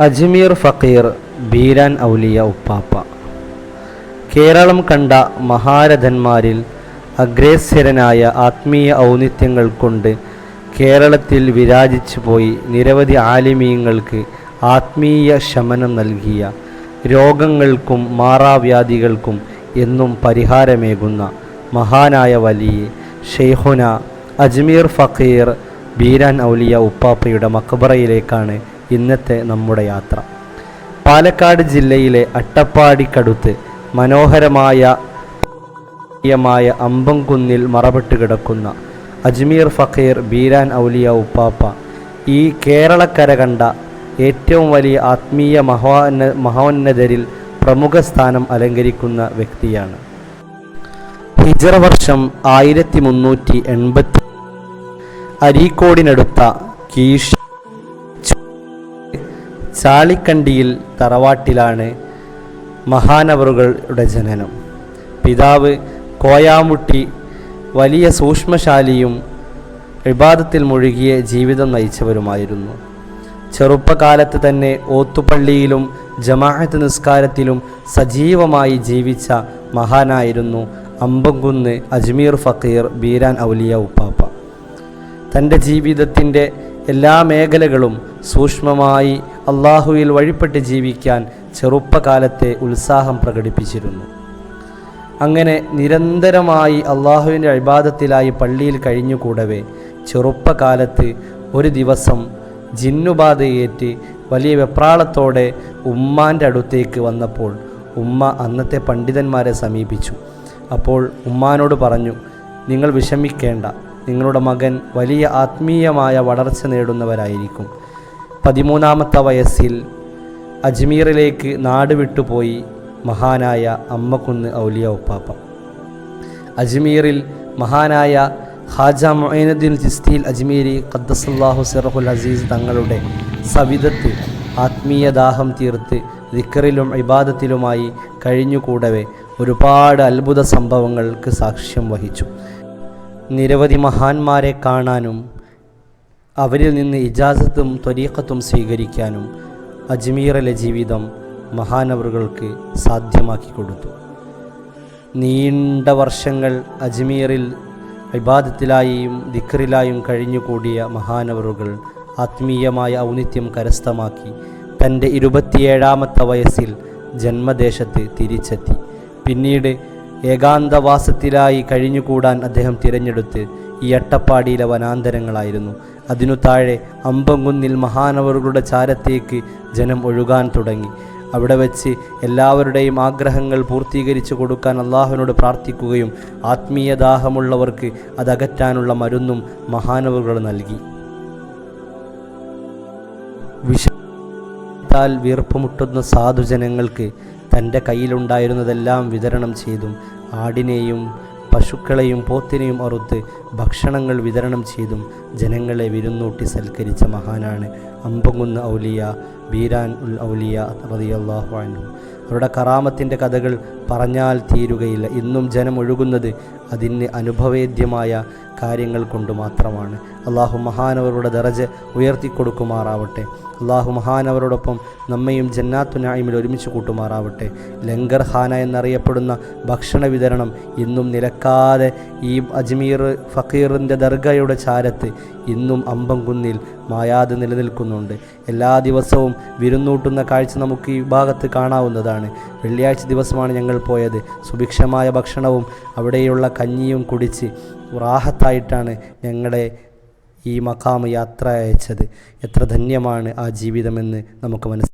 അജ്മീർ ഫക്കീർ ബീരാൻ ഔലിയ ഉപ്പാപ്പ. കേരളം കണ്ട മഹാരഥന്മാരിൽ അഗ്രേസ്യരനായ ആത്മീയ ഔന്നിത്യങ്ങൾ കൊണ്ട് കേരളത്തിൽ വിരാജിച്ചു പോയി നിരവധി ആലിമീയങ്ങൾക്ക് ആത്മീയ ശമനം നൽകിയ രോഗങ്ങൾക്കും മാറാവ്യാധികൾക്കും എന്നും പരിഹാരമേകുന്ന മഹാനായ വലിയ ഷെയ്ഹുന അജ്മീർ ഫക്കീർ ബീരാൻ ഔലിയ ഉപ്പാപ്പയുടെ മക്ബറയിലേക്കാണ് ഇന്നത്തെ നമ്മുടെ യാത്ര. പാലക്കാട് ജില്ലയിലെ അട്ടപ്പാടിക്കടുത്ത് മനോഹരമായ മായ അമ്പംകുന്നിൽ മറപ്പെട്ട് കിടക്കുന്ന അജ്മീർ ഫക്കീർ ബീരാൻ ഔലിയ ഉപ്പാപ്പ ഈ കേരളക്കര കണ്ട ഏറ്റവും വലിയ ആത്മീയ മഹോന്ന മഹോന്നതരിൽ പ്രമുഖ സ്ഥാനം അലങ്കരിക്കുന്ന വ്യക്തിയാണ്. ഹിജറ വർഷം ആയിരത്തി മുന്നൂറ്റി എൺപത്തി അരീക്കോടിനടുത്ത കീഷ് ചാളിക്കണ്ടിയിൽ തറവാട്ടിലാണ് മഹാനവറുകളുടെ ജനനം. പിതാവ് കോയാമുട്ടി വലിയ സൂക്ഷ്മശാലിയും വിവാദത്തിൽ മുഴുകിയ ജീവിതം നയിച്ചവരുമായിരുന്നു. ചെറുപ്പകാലത്ത് തന്നെ ഓത്തുപള്ളിയിലും ജമാഅത്ത് നിസ്കാരത്തിലും സജീവമായി ജീവിച്ച മഹാനായിരുന്നു അമ്പംകുന്ന് അജ്മീർ ഫക്കീർ ബീരാൻ ഔലിയ ഉപ്പാപ്പ. തന്റെ ജീവിതത്തിന്റെ എല്ലാ മേഖലകളും സൂക്ഷ്മമായി അള്ളാഹുവിൽ വഴിപ്പെട്ട് ജീവിക്കാൻ ചെറുപ്പകാലത്തെ ഉത്സാഹം പ്രകടിപ്പിച്ചിരുന്നു. അങ്ങനെ നിരന്തരമായി അള്ളാഹുവിന്റെ അഭിബാധത്തിലായി പള്ളിയിൽ കഴിഞ്ഞുകൂടവേ ചെറുപ്പകാലത്ത് ഒരു ദിവസം ജിന്നുബാധയേറ്റ് വലിയ വെപ്രാളത്തോടെ ഉമ്മാന്റെ അടുത്തേക്ക് വന്നപ്പോൾ ഉമ്മ അന്നത്തെ പണ്ഡിതന്മാരെ സമീപിച്ചു. അപ്പോൾ ഉമ്മാനോട് പറഞ്ഞു നിങ്ങൾ വിഷമിക്കേണ്ട. നിങ്ങളുടെ മകൻ വലിയ ആത്മീയമായ വളർച്ച നേടുന്നവരായിരിക്കും. പതിമൂന്നാമത്തെ വയസ്സിൽ അജ്മീറിലേക്ക് നാട് വിട്ടുപോയി മഹാനായ അമ്മക്കുന്ന് ഔലിയ ഉപ്പാപ്പ. അജ്മീറിൽ മഹാനായ ഹാജ മൊയ്നുദ്ദീൻ ചിസ്തിയിൽ അജ്മീരി ഖദ്ദസുല്ലാഹു സിറഹുൽ അസീസ് തങ്ങളുടെ സവിധത്ത് ആത്മീയദാഹം തീർത്ത് ദിക്കറിലും ഇബാദത്തിലുമായി കഴിഞ്ഞുകൂടവേ ഒരുപാട് അത്ഭുത സംഭവങ്ങൾക്ക് സാക്ഷ്യം വഹിച്ചു. നിരവധി മഹാന്മാരെ കാണാനും അവരിൽ നിന്ന് ഇജാസത്തും ത്വരീഖത്തും സ്വീകരിക്കാനും അജ്മീറിലെ ജീവിതം മഹാനവറുകൾക്ക് സാധ്യമാക്കി കൊടുത്തു. നീണ്ട വർഷങ്ങൾ അജ്മീറിൽ വിവാദത്തിലായും ദിക്കറിലായും കഴിഞ്ഞുകൂടിയ മഹാനവറുകൾ ആത്മീയമായ ഔന്നിത്യം കരസ്ഥമാക്കി തന്റെ ഇരുപത്തിയേഴാമത്തെ വയസ്സിൽ ജന്മദേശത്ത് തിരിച്ചെത്തി. പിന്നീട് ഏകാന്തവാസത്തിലായി കഴിഞ്ഞുകൂടാൻ അദ്ദേഹം തിരഞ്ഞെടുത്ത് ഈ അട്ടപ്പാടിയിലെ വനാന്തരങ്ങളായിരുന്നു. അതിനു താഴെ അമ്പംകുന്നിൽ മഹാനവറുകളുടെ ചാരത്തേക്ക് ജനം ഒഴുകാൻ തുടങ്ങി. അവിടെ വെച്ച് എല്ലാവരുടെയും ആഗ്രഹങ്ങൾ പൂർത്തീകരിച്ചു കൊടുക്കാൻ അള്ളാഹുവിനോട് പ്രാർത്ഥിക്കുകയും ആത്മീയ ആത്മീയദാഹമുള്ളവർക്ക് അതകറ്റാനുള്ള മരുന്നും മഹാനവറുകൾ നൽകി. വിഷത്താൽ വീർപ്പുമുട്ടുന്ന സാധുജനങ്ങൾക്ക് തന്റെ കയ്യിലുണ്ടായിരുന്നതെല്ലാം വിതരണം ചെയ്തും ആടിനെയും പശുക്കളെയും പോത്തിനെയും അറുത്ത് ഭക്ഷണങ്ങൾ വിതരണം ചെയ്തും ജനങ്ങളെ വിരുന്നൂട്ടി സൽക്കരിച്ച മഹാനാണ് അമ്പങ്കുന്ന് ഔലിയ ബീരാൻ ഉൽ ഔലിയ റതിയല്ലാഹു അൻഹു. അവരുടെ കറാമത്തിന്റെ കഥകൾ പറഞ്ഞാൽ തീരുകയില്ല. ഇന്നും ജനം ഒഴുകുന്നത് അതിന് അനുഭവേദ്യമായ കാര്യങ്ങൾ കൊണ്ട് മാത്രമാണ്. അള്ളാഹു മഹാനവരുടെ ദറജ ഉയർത്തിക്കൊടുക്കുമാറാവട്ടെ. അള്ളാഹു മഹാനവരോടൊപ്പം നമ്മയും ജന്നാത്തു നായിമിൽ ഒരുമിച്ച് കൂട്ടുമാറാവട്ടെ. ലങ്കർ ഖാന എന്നറിയപ്പെടുന്ന ഭക്ഷണ വിതരണം ഇന്നും നിലക്കാതെ ഈ അജ്മീർ ഫക്കീറിന്റെ ദർഗയുടെ ചാരത്ത് ഇന്നും അമ്പംകുന്നിൽ മായാതെ നിലനിൽക്കുന്നുണ്ട്. എല്ലാ ദിവസവും വിരുന്നൂട്ടുന്ന കാഴ്ച നമുക്ക് ഈ ഭാഗത്ത് കാണാവുന്നതാണ്. വെള്ളിയാഴ്ച ദിവസമാണ് ഞങ്ങൾ പോയത്. സുഭിക്ഷമായ ഭക്ഷണവും അവിടെയുള്ള കഞ്ഞിയും കുടിച്ച് റാഹത്തായിട്ടാണ് ഞങ്ങളുടെ ഈ മക്കാമ് യാത്ര അയച്ചത്. എത്ര ധന്യമാണ് ആ ജീവിതമെന്ന് നമുക്ക് മനസ്സിലാക്കാം.